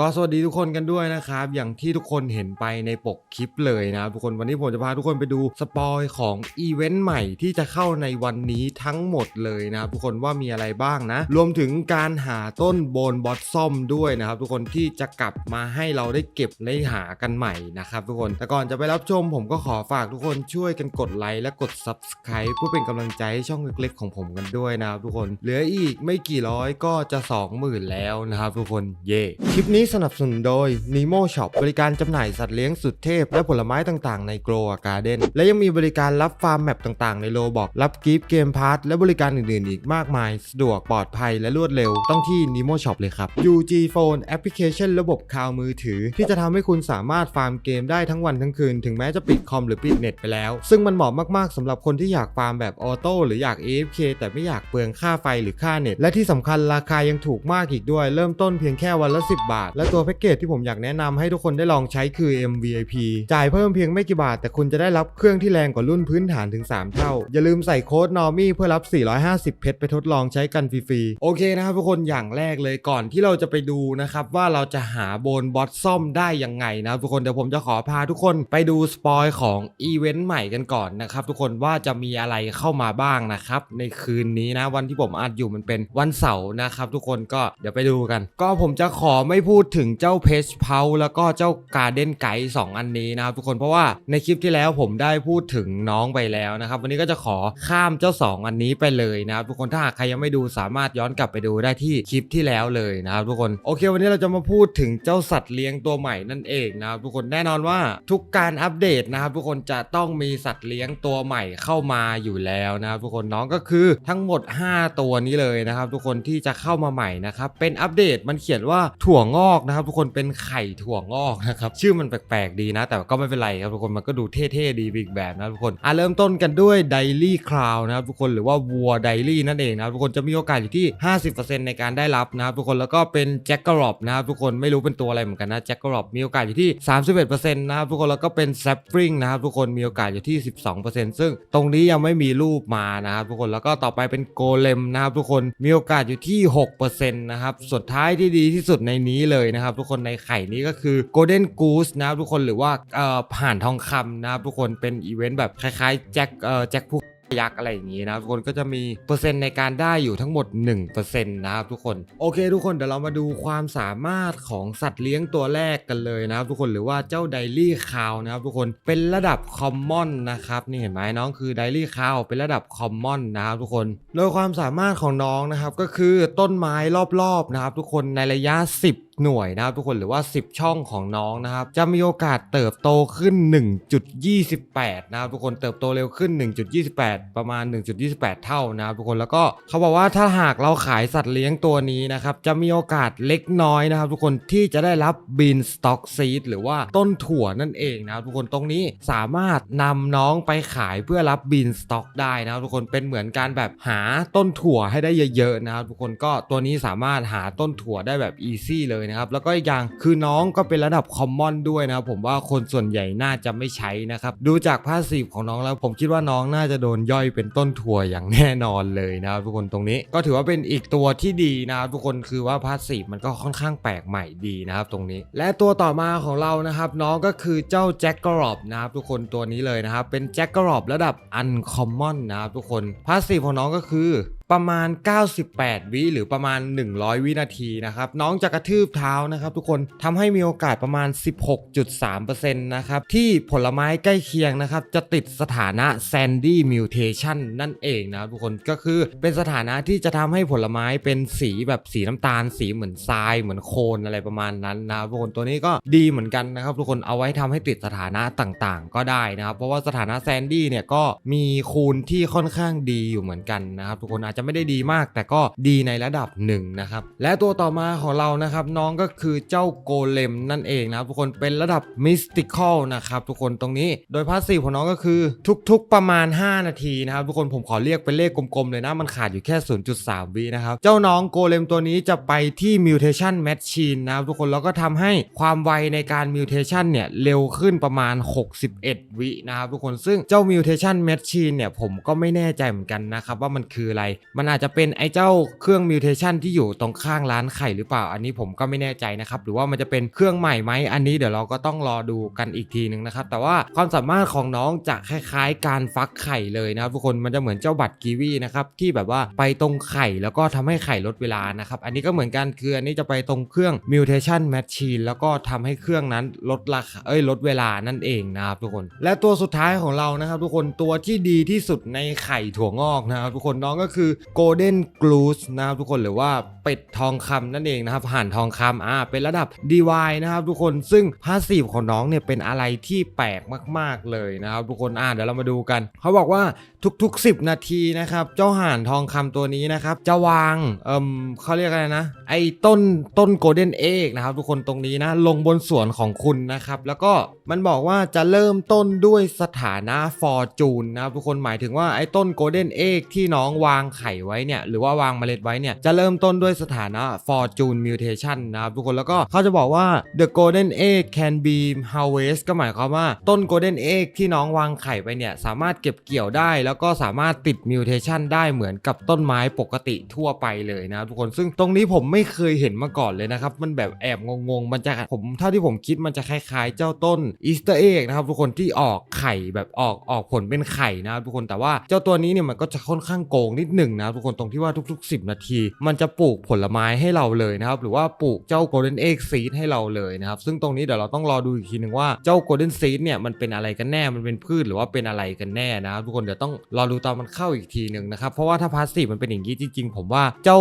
ก็สวัสดีทุกคนกันด้วยนะครับ อย่างที่ทุกคนเห็นไปในปกคลิปเลยนะครับทุกคนวันนี้ผมจะพาทุกคนไปดูสปอยของอีเวนต์ใหม่ที่จะเข้าในวันนี้ทั้งหมดเลยนะครับทุกคนว่ามีอะไรบ้างนะ รวมถึงการหาต้นโบนบอสซอมด้วยนะครับ ทุกคนที่จะกลับมาให้เราได้เก็บได้หากันใหม่นะครับทุกคนแต่ก่อนจะไปรับชมผมก็ขอฝากทุกคนช่วยกันกดไลค์และกด Subscribe เพื่อเป็นกำลังใจให้ช่องเล็กๆของผมกันด้วยนะครับทุกคนเหลืออีกไม่กี่ร้อยก็จะ 20,000 แล้วนะครับทุกคนเย่คลิปนี้สนับสนุนโดย Nemo Shop บริการจำหน่ายสัตว์เลี้ยงสุดเทพ และผลไม้ต่างๆ ใน Grow a Garden และยังมีบริการรับฟาร์มแมปต่างๆ ในโลบอกรับกิฟต์เกมพาร์ทและบริการอื่นๆ อีกมากมาย สะดวกปลอดภัยและรวดเร็ว ต้องที่ Nemo Shop เลยครับ UG Phone แอปพลิเคชันระบบคลาวมือถือ ที่จะทำให้คุณสามารถฟาร์มเกมได้ทั้งวันทั้งคืน ถึงแม้จะปิดคอมหรือปิดเน็ตไปแล้ว ซึ่งมันเหมาะมากๆสำหรับคนที่อยากฟาร์มแบบออโต้หรืออยาก AFK แต่ไม่อยากเปลืองค่าไฟหรือค่าเน็ต และที่สำคัญราคายังถูกมากอีกด้วย เริ่มต้นเพียงแค่วันละ 10 บาทและตัวแพ็กเกจที่ผมอยากแนะนำให้ทุกคนได้ลองใช้คือ MVIP จ่ายเพิ่มเพียงไม่กี่บาท แต่คุณจะได้รับเครื่องที่แรงกว่ารุ่นพื้นฐานถึง 3 เท่า อย่าลืมใส่โค้ด NORMY เพื่อรับ 450 เพชรไปทดลองใช้กันฟรีๆ โอเคนะครับทุกคนอย่างแรกเลยก่อนที่เราจะไปดูนะครับว่าเราจะหาโบนบอสซ่อมได้ยังไงนะทุกคนเดี๋ยวผมจะขอพาทุกคนไปดูสปอยของอีเวนต์ใหม่กันก่อนนะครับทุกคนว่าจะมีอะไรเข้ามาบ้างนะครับในคืนนี้นะวันที่ผมอัดอยู่มันเป็นวันเสาร์นะครับทุกคนก็เดี๋ยวไปดูกัน ก็ผมจะขอไม่พูดดถึงเจ้าเพชเพาแล้วก็เจ้าการ์เด้นไกด์สองอันนี้นะครับทุกคนเพราะว่าในคลิปที่แล้วผมได้พูดถึงน้องไปแล้วนะครับ วันนี้ก็จะขอข้ามเจ้าสองอันนี้ไปเลยนะครับทุกคนถ้าหากใครยังไม่ดูสามารถย้อนกลับไปดูได้ที่คลิปที่แล้วเลยนะครับทุกคนโอเค วันนี้เราจะมาพูดถึงเจ้าสัตว์เลี้ยงตัวใหม่นั่นเองนะครับทุกคนแน่นอนว่าทุกการอัปเดตนะครับทุกคนจะต้องมีสัตว์เลี้ยงตัวใหม่เข้ามาอยู่แล้วนะครับทุกคนน้องก็คือทั้งหมด 5 ตัวนี้เลยนะครับทุกคนที่จะเข้ามาใหม่นะครับเป็นอัปเดตมันเขียนว่าถั่วงอกอกนะครับ ทุกคนเป็นไข่ถั่วงอกนะครับชื่อมันแปลกๆดีนะ แต่ก็ไม่เป็นไรครับทุกคนมันก็ดูเท่ๆดีอีกแบบนะทุกคนอะเริ่มต้นกันด้วยไดลี่คราวนะครับทุกคนหรือว่าวัวไดลี่นั่นเองนะครับทุกคนจะมีโอกาสอยู่ที่ 50%ในการได้รับนะครับทุกคนแล้วก็เป็นแจ็คกรอบนะครับทุกคนไม่รู้เป็นตัวอะไรเหมือนกันนะแจ็คกรอบมีโอกาสอยู่ที่ 31%นะครับทุกคนแล้วก็เป็นแซปปริงนะครับทุกคนมีโอกาสอยู่ที่ 12%ซึ่งตรงนี้ยังไม่มีรูปมานะครับทุกคนแล้วก็ต่อไปเป็นโกเลมนะครับทุกคนมีโอกาสอยู่ที่6%นะครับสุดท้ายที่ดีที่สุดในนี้เลยนะครับทุกคนในไข่นี้ก็คือ Golden Goose นะครับทุกคนหรือว่าผ่านทองคำนะครับทุกคนเป็นอีเวนต์แบบคล้ายๆแจ็คแจ็คผู้ยักษ์อะไรอย่างนี้นะทุกคนก็จะมีเปอร์เซ็นต์ในการได้อยู่ทั้งหมด 1%นะครับทุกคนโอเค ทุกคนเดี๋ยวเรามาดูความสามารถของสัตว์เลี้ยงตัวแรกกันเลยนะครับทุกคนหรือว่าเจ้าไดลี่คาวนะครับทุกคนเป็นระดับคอมมอนนะครับนี่เห็นไหมน้องคือไดลี่คาวเป็นระดับคอมมอนนะครับทุกคนโดยความสามารถของน้องนะครับก็คือต้นไม้รอบๆนะครับทุกคนในระยะ 10หน่วยนะครับทุกคนหรือว่า 10 ช่องของน้องนะครับจะมีโอกาสเติบโตขึ้น 1.28 นะครับทุกคนเติบโตเร็วขึ้น 1.28 ประมาณ 1.28 เท่านะครับทุกคนแล้วก็เขาบอกว่าถ้าหากเราขายสัตว์เลี้ยงตัวนี้นะครับจะมีโอกาสเล็กน้อยนะครับทุกคนที่จะได้รับบีนสต็อกซีดหรือว่าต้นถั่วนั่นเองนะครับทุกคนตรงนี้สามารถนำน้องไปขายเพื่อรับบีนสต็อกได้นะครับทุกคนเป็นเหมือนการแบบหาต้นถั่วให้ได้เยอะๆนะครับทุกคนก็ตัวนี้สามารถหาต้นถั่วได้แบบอีซี่เลยนะครับแล้วก็อีกอย่างคือน้องก็เป็นระดับคอมมอนด้วยนะครับผมว่าคนส่วนใหญ่น่าจะไม่ใช้นะครับดูจากพาสีฟของน้องแล้วผมคิดว่าน้องน่าจะโดนย่อยเป็นต้นถั่วอย่างแน่นอนเลยนะครับทุกคนตรงนี้ก็ถือว่าเป็นอีกตัวที่ดีนะครับทุกคนคือว่าพาสีฟมันก็ค่อนข้างแปลกใหม่ดีนะครับตรงนี้ และตัวต่อมาของเรานะครับน้องก็คือเจ้าแจ็คกรอบนะครับทุกคนตัวนี้เลยนะครับเป็นแจ็คกรอบระดับอันคอมมอนนะครับทุกคนพาสีฟของน้องก็คือ ประมาณ 98 วิหรือประมาณ 100 วินาทีนะครับ น้องจะกระทืบเท้านะครับทุกคนทำให้มีโอกาสประมาณ 16.3%นะครับ ที่ผลไม้ใกล้เคียงนะครับ จะติดสถานะ Sandy Mutation นั่นเองนะครับทุกคนก็คือเป็นสถานะที่จะทำให้ผลไม้เป็นสีแบบสีน้ำตาล สีเหมือนทราย เหมือนโคลนอะไรประมาณนั้นนะครับทุกคนตัวนี้ก็ดีเหมือนกันนะครับทุกคนเอาไว้ทำให้ติดสถานะต่างๆ ก็ได้นะครับ เพราะว่าสถานะแซนดี้เนี่ยก็มีคูณที่ค่อนข้างดีอยู่เหมือนกันนะครับทุกคนอาจจะไม่ได้ดีมาก แต่ก็ดีในระดับหนึ่งนะครับและตัวต่อมาของเรานะครับน้องก็คือเจ้าโกเลมนั่นเองนะครับทุกคนเป็นระดับมิสติคอลนะครับทุกคนตรงนี้โดยพาสซีฟของน้องก็คือทุกๆประมาณ 5 นาทีนะครับทุกคนผมขอเรียกเป็นเลขกลมๆเลยนะมันขาดอยู่แค่ 0.3วินะครับเจ้าน้องโกเลมตัวนี้จะไปที่ mutation machine นะครับทุกคนแล้วก็ทำให้ความไวในการ mutation เนี่ยเร็วขึ้นประมาณ 61 วินะครับทุกคนซึ่งเจ้า mutation machine เนี่ยผมก็ไม่แน่ใจเหมือนกันนะครับว่ามันคืออะไรมันอาจจะเป็นไอ้เจ้าเครื่องมิวเทชันที่อยู่ตรงข้างร้านไข่หรือเปล่า อันนี้ผมก็ไม่แน่ใจนะครับ หรือว่ามันจะเป็นเครื่องใหม่ไหมอันนี้เดี๋ยวเราก็ต้องรอดูกันอีกทีนึงนะครับ แต่ว่าความสามารถของน้องจะคล้ายๆ การฟักไข่เลยนะครับทุกคนมันจะเหมือนเจ้าบัตรกีวีนะครับที่แบบว่าไปตรงไข่แล้วก็ทำให้ไข่ลดเวลานะครับ อันนี้ก็เหมือนกันคืออันนี้จะไปตรงเครื่อง mutation machine แล้วก็ทำให้เครื่องนั้นลดราคาเอ้ยลดเวลานั่นเองนะครับทุกคน และตัวสุดท้ายของเรานะครับ ทุกคนตัวที่ดีที่สุดในไข่ถั่วงอกนะครับทุกคนน้องก็คือ golden goose นะครับทุกคนหรือว่าเป็ดทองคำนั่นเองนะครับห่านทองคำอ่าเป็นระดับ DY นะครับทุกคนซึ่งพาสซีฟของน้องเนี่ยเป็นอะไรที่แปลกมาก ๆ เลยนะครับทุกคนอ่าเดี๋ยวเรามาดูกัน เขาบอกว่าทุก ๆ 10 นาทีนะครับเจ้าห่านทองคำตัวนี้นะครับจะวางเอ่มเขาเรียกอะไรนะ ไอ้ต้นต้นโกลเด้นเอกนะครับทุกคนตรงนี้นะลงบนสวนของคุณนะครับแล้วก็มันบอกว่าจะเริ่มต้นด้วยสถานะฟอร์จูนนะครับทุกคนหมายถึงว่าไอ้ต้นโกลเด้นเอกที่น้องวางไขข่ไว้เนี่ยหรือว่าวางเมล็ดไว้เนี่ยจะเริ่มต้นด้วยสถานะ fortune mutation นะครับทุกคนแล้วก็เขาจะบอกว่า the golden egg can be harvest ก็หมายความว่าต้น golden egg ที่น้องวางไข่ไปเนี่ยสามารถเก็บเกี่ยวได้ แล้วก็สามารถติด mutation ได้เหมือนกับต้นไม้ปกติทั่วไปเลยนะครับทุกคนซึ่งตรงนี้ผมไม่เคยเห็นมาก่อนเลยนะครับมันแบบแอบงงๆมันจะผมเท่าที่ผมคิดมันจะคล้ายๆ เจ้าต้น Easter egg นะครับทุกคนที่ออกไข่แบบออกออกผลเป็นไข่นะครับทุกคนแต่ว่าเจ้าตัวนี้เนี่ยมันก็จะค่อนข้างโกงนิดหนึ่งนะครับทุกคนตรงที่ว่าทุก ๆ 10 นาที มันจะปลูกผลไม้ให้เราเลยนะครับหรือว่าปลูกเจ้า golden egg seed ให้เราเลยนะครับซึ่งตรงนี้เดี๋ยวเราต้องรอดูอีกทีหนึ่งว่าเจ้า golden seed เนี่ยมันเป็นอะไรกันแน่มันเป็นพืชหรือว่าเป็นอะไรกันแน่นะครับทุกคนเดี๋ยวต้องรอดูตอนมันเข้าอีกทีหนึ่งนะครับเพราะว่าถ้าพาสซีฟมันเป็นอย่างนี้จริง ๆ ผมว่าเจ้า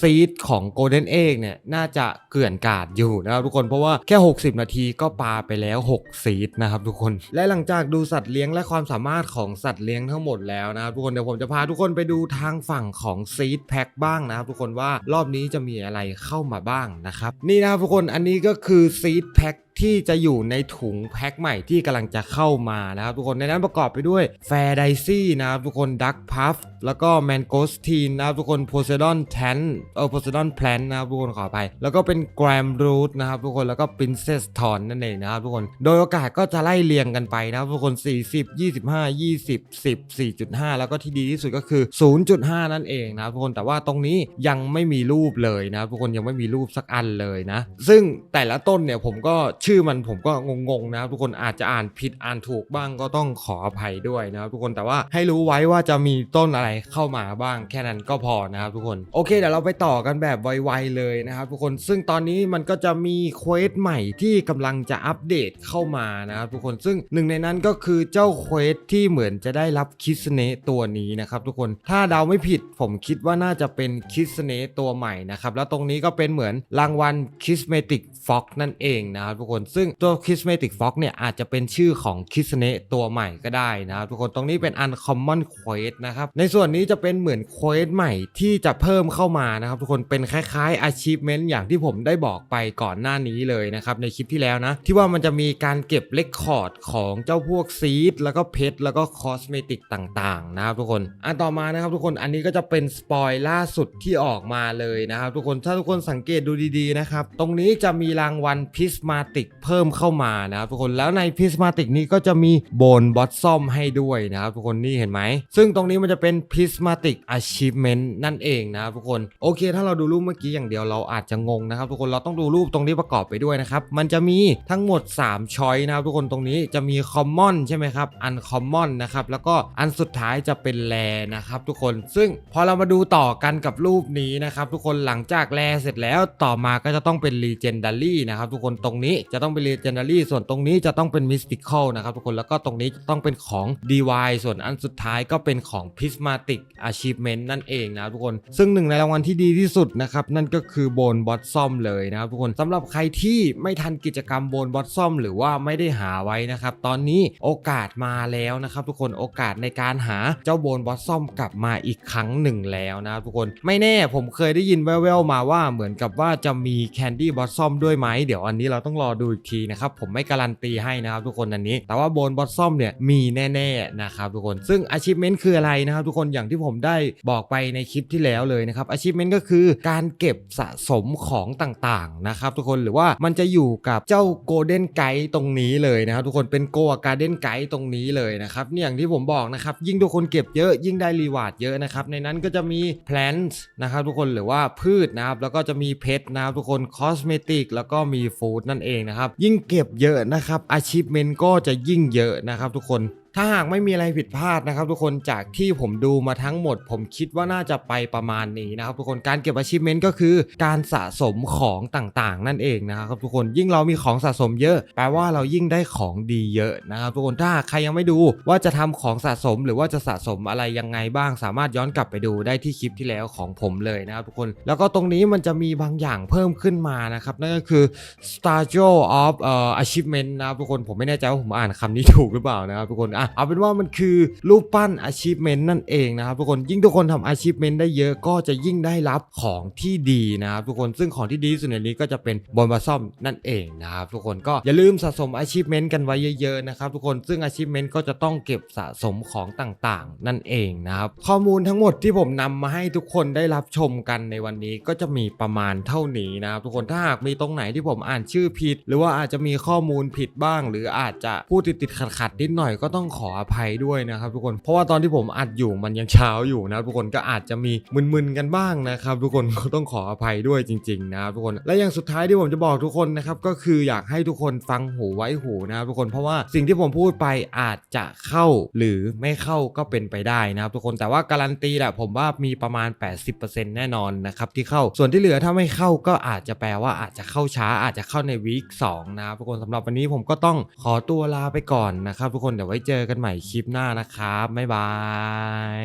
seed ของ golden egg เนี่ยน่าจะเกลื่อนกาดอยู่นะครับทุกคนเพราะว่าแค่ 60 นาทีก็ปาไปแล้ว6 seed นะครับทุกคนและหลังจากดูสัตว์เลี้ยงและความสามารถของสัตว์เลี้ยงทั้งหมดแล้วนะครับทุกคนเดี๋ยวผมจะพาทุกคนไปดูทางฝั่งของซีดแพ็คบ้างนะครับทุกคนว่ารอบนี้จะมีอะไรเข้ามาบ้างนะครับนี่นะครับทุกคนอันนี้ก็คือซีดแพ็ค ที่จะอยู่ในถุงแพ็คใหม่ที่กำลังจะเข้ามานะครับทุกคนในนั้นประกอบไปด้วยแฟร์ไดซี่นะครับทุกคนดักพัฟแล้วก็แมนโกสทีนนะครับทุกคนโพเซดอนแทนเออโพเซดอนแพลนนะครับทุกคนขออภัยแล้วก็เป็นแกรมรูทนะครับทุกคนแล้วก็ปรินเซสทอนนั่นเองนะครับทุกคนโดยโอกาสก็จะไล่เรียงกันไปนะครับทุกคน 40 25 20 10 4.5 แล้วก็ที่ดีที่สุดก็คือ 0.5 นั่นเองนะครับทุกคนแต่ว่าตรงนี้ยังไม่มีรูปเลยนะครับทุกคนยังไม่มีรูปสักอันเลยนะ ซึ่งแต่ละต้นเนี่ยผมก็ชื่อคือมันผมก็งงๆนะครับทุกคนอาจจะอ่านผิดอ่านถูกบ้างก็ต้องขออภัยด้วยนะครับทุกคนแต่ว่าให้รู้ไว้ว่าจะมีต้นอะไรเข้ามาบ้างแค่นั้นก็พอนะครับทุกคนโอเคเดี๋ยวเราไปต่อกันแบบไวๆเลยนะครับทุกคนซึ่งตอนนี้มันก็จะมีเควสใหม่ที่กำลังจะอัปเดตเข้ามานะครับทุกคนซึ่งหนึ่งในนั้นก็คือเจ้าเควสที่เหมือนจะได้รับคิสเนตัวนี้นะครับทุกคนถ้าเดาไม่ผิดผมคิดว่าน่าจะเป็นคิสเนตัวใหม่นะครับแล้วตรงนี้ก็เป็นเหมือนรางวัลคิสเมติกฟ็อกนั่นเองนะครับทุกคนซึ่งตัวคิสเมติกฟ็อกเนี่ยอาจจะเป็นชื่อของคิสเนตัวใหม่ก็ได้นะครับทุกคนตรงนี้เป็น uncommon quest นะครับในส่วนนี้จะเป็นเหมือนเควสใหม่ที่จะเพิ่มเข้ามานะครับทุกคนเป็นคล้ายๆ achievement อย่างที่ผมได้บอกไปก่อนหน้านี้เลยนะครับในคลิปที่แล้วนะ ที่ว่ามันจะมีการเก็บเลคคอร์ดของเจ้าพวกซีดแล้วก็เพชรแล้วก็คอสเมติกต่างๆนะครับทุกคนอันต่อมานะครับทุกคนอันนี้ก็จะเป็นสปอยล่าสุดที่ออกมาเลยนะครับทุกคนถ้าทุกคนสังเกตดูดีๆนะครับตรงนี้จะมีรางวัลพิสมาติกเพิ่มเข้ามานะครับทุกคนแล้วในพิสมาติกนี้ก็จะมีโบนบอสซอมให้ด้วยนะครับทุกคนนี่เห็นไหม ซึ่งตรงนี้มันจะเป็นพิสมาติก achievement นั่นเองนะครับทุกคนโอเค ถ้าเราดูรูปเมื่อกี้อย่างเดียวเราอาจจะงงนะครับทุกคนเราต้องดูรูปตรงนี้ประกอบไปด้วยนะครับมันจะมีทั้งหมด 3 ช้อยนะครับทุกคนตรงนี้จะมี common ใช่ไหมครับ uncommon นนะครับแล้วก็อันสุดท้ายจะเป็นแลนะครับทุกคนซึ่งพอเรามาดูต่อกันกับรูปนี้นะครับทุกคนหลังจากแลเสร็จแล้วต่อมาก็จะต้องเป็น legendary นะครับทุกคนตรงนี้จะต้องเป็น legendary ส่วนตรงนี้จะต้องเป็น mystical นะครับทุกคนแล้วก็ตรงนี้จะต้องเป็นของ dy ส่วนอันสุดท้ายก็เป็นของ prismatic achievement นั่นเองนะทุกคน ซึ่งหนึ่งในรางวัลที่ดีที่สุดนะครับนั่นก็คือโบนบอ s ซอมเลยนะครับทุกคนสำหรับใครที่ไม่ทันกิจกรรมโบนบอ s ซอมหรือว่าไม่ได้หาไว้นะครับตอนนี้โอกาสมาแล้วนะครับทุกคนโอกาสในการหาเจ้าโบนบอ s ซอมกลับมาอีกครั้งหนึ่งแล้วนะครับทุกคนไม่แน่ผมเคยได้ยินแว่วๆมาว่าเหมือนกับว่าจะมีแคนดี้บอ s ซอมด้วยไหมเดี๋ยวอันนี้เราต้องรอดูอีกทีนะครับผมไม่การันตีให้นะครับทุกคนอันนี้ แต่ว่าโบนบอสซอมเนี่ยมีแน่ๆนะครับทุกคนซึ่ง achievement คืออะไรนะครับทุกคนอย่างที่ผมได้บอกไปในคลิปที่แล้วเลยนะครับ achievement ก็คือการเก็บสะสมของต่างๆนะครับทุกคนหรือว่ามันจะอยู่กับเจ้า golden guide ตรงนี้เลยนะครับทุกคนเป็น go garden guide ตรงนี้เลยนะครับเนี่ยอย่างที่ผมบอกนะครับยิ่งทุกคนเก็บเยอะยิ่งได้รีวาร์ดเยอะนะครับในนั้นก็จะมี plants นะครับทุกคนหรือว่าพืชนะครับแล้วก็จะมีเพชรนะครับทุกคน cosmetic แล้วก็มี food นั่นเองนะครับ ยิ่งเก็บเยอะนะครับอาชีพเมนก็จะยิ่งเยอะนะครับทุกคน ถ้าหากไม่มีอะไรผิดพลาดนะครับ ทุกคนจากที่ผมดูมาทั้งหมด ผมคิดว่าน่าจะไปประมาณนี้นะครับ ทุกคนการเก็บ achievement ก็คือ การสะสมของต่างๆ นั่นเองนะครับทุกคนยิ่งเรามีของสะสมเยอะ แปลว่าเรายิ่งได้ของดีเยอะนะครับทุกคนถ้าใครยังไม่ดูว่าจะทำของสะสมหรือว่าจะสะสมอะไรยังไงบ้าง สามารถย้อนกลับไปดูได้ที่คลิปที่แล้วของผมเลยนะครับทุกคนแล้วก็ตรงนี้มันจะมีบางอย่างเพิ่มขึ้นมานะครับนั่นก็คือ Statue of เอ่อ achievement นะครับทุกคนผมไม่แน่ใจว่าผมอ่านคำนี้ถูกหรือเปล่านะครับทุกคนอะเอาเป็นว่ามันคือรูปปั้น achievement นั่นเองนะครับทุกคนยิ่งทุกคนทำ achievement ได้เยอะก็จะยิ่งได้รับของที่ดีนะครับทุกคนซึ่งของที่ดีสุดในนี้ก็จะเป็นบอลบาซ่อมนั่นเองนะครับทุกคนก็อย่าลืมสะสม achievement กันไว้เยอะๆนะครับทุกคนซึ่ง achievement ก็จะต้องเก็บสะสมของต่างๆ นั่นเองนะครับข้อมูลทั้งหมดที่ผมนำมาให้ทุกคนได้รับชมกันในวันนี้ก็จะมีประมาณเท่านี้นะครับทุกคนถ้าหากมีตรงไหนที่ผมอ่านชื่อผิด หรือว่าอาจจะมีข้อมูลผิดบ้าง หรืออาจจะพูดติดๆขัดๆนิดหน่อยก็ต้องขออภัยด้วยนะครับทุกคน เพราะว่าตอนที่ผมอัดอยู่มันยังเช้าอยู่นะทุกคนก็อาจจะมีมึนๆกันบ้างนะครับทุกคนก็ต้องขออภัยด้วยจริงๆนะครับทุกคนและอย่างสุดท้ายที่ผมจะบอกทุกคนนะครับก็คืออยากให้ทุกคนฟังหูไว้หูนะครับทุกคนเพราะว่าสิ่งที่ผมพูดไปอาจจะเข้าหรือไม่เข้าก็เป็นไปได้นะครับทุกคนแต่ว่าการันตีแหละผมว่ามีประมาณ 80%แน่นอนนะครับที่เข้าส่วนที่เหลือถ้าไม่เข้าก็อาจจะแปลว่าอาจจะเข้าช้าอาจจะเข้าในวีค2นะครับทุกคนสำหรับวันนี้ผมก็ต้องขอตัวลาไปก่อนนะครับทุกคนเดี๋ยวไว้เจอกันใหม่คลิปหน้านะครับบ๊ายบาย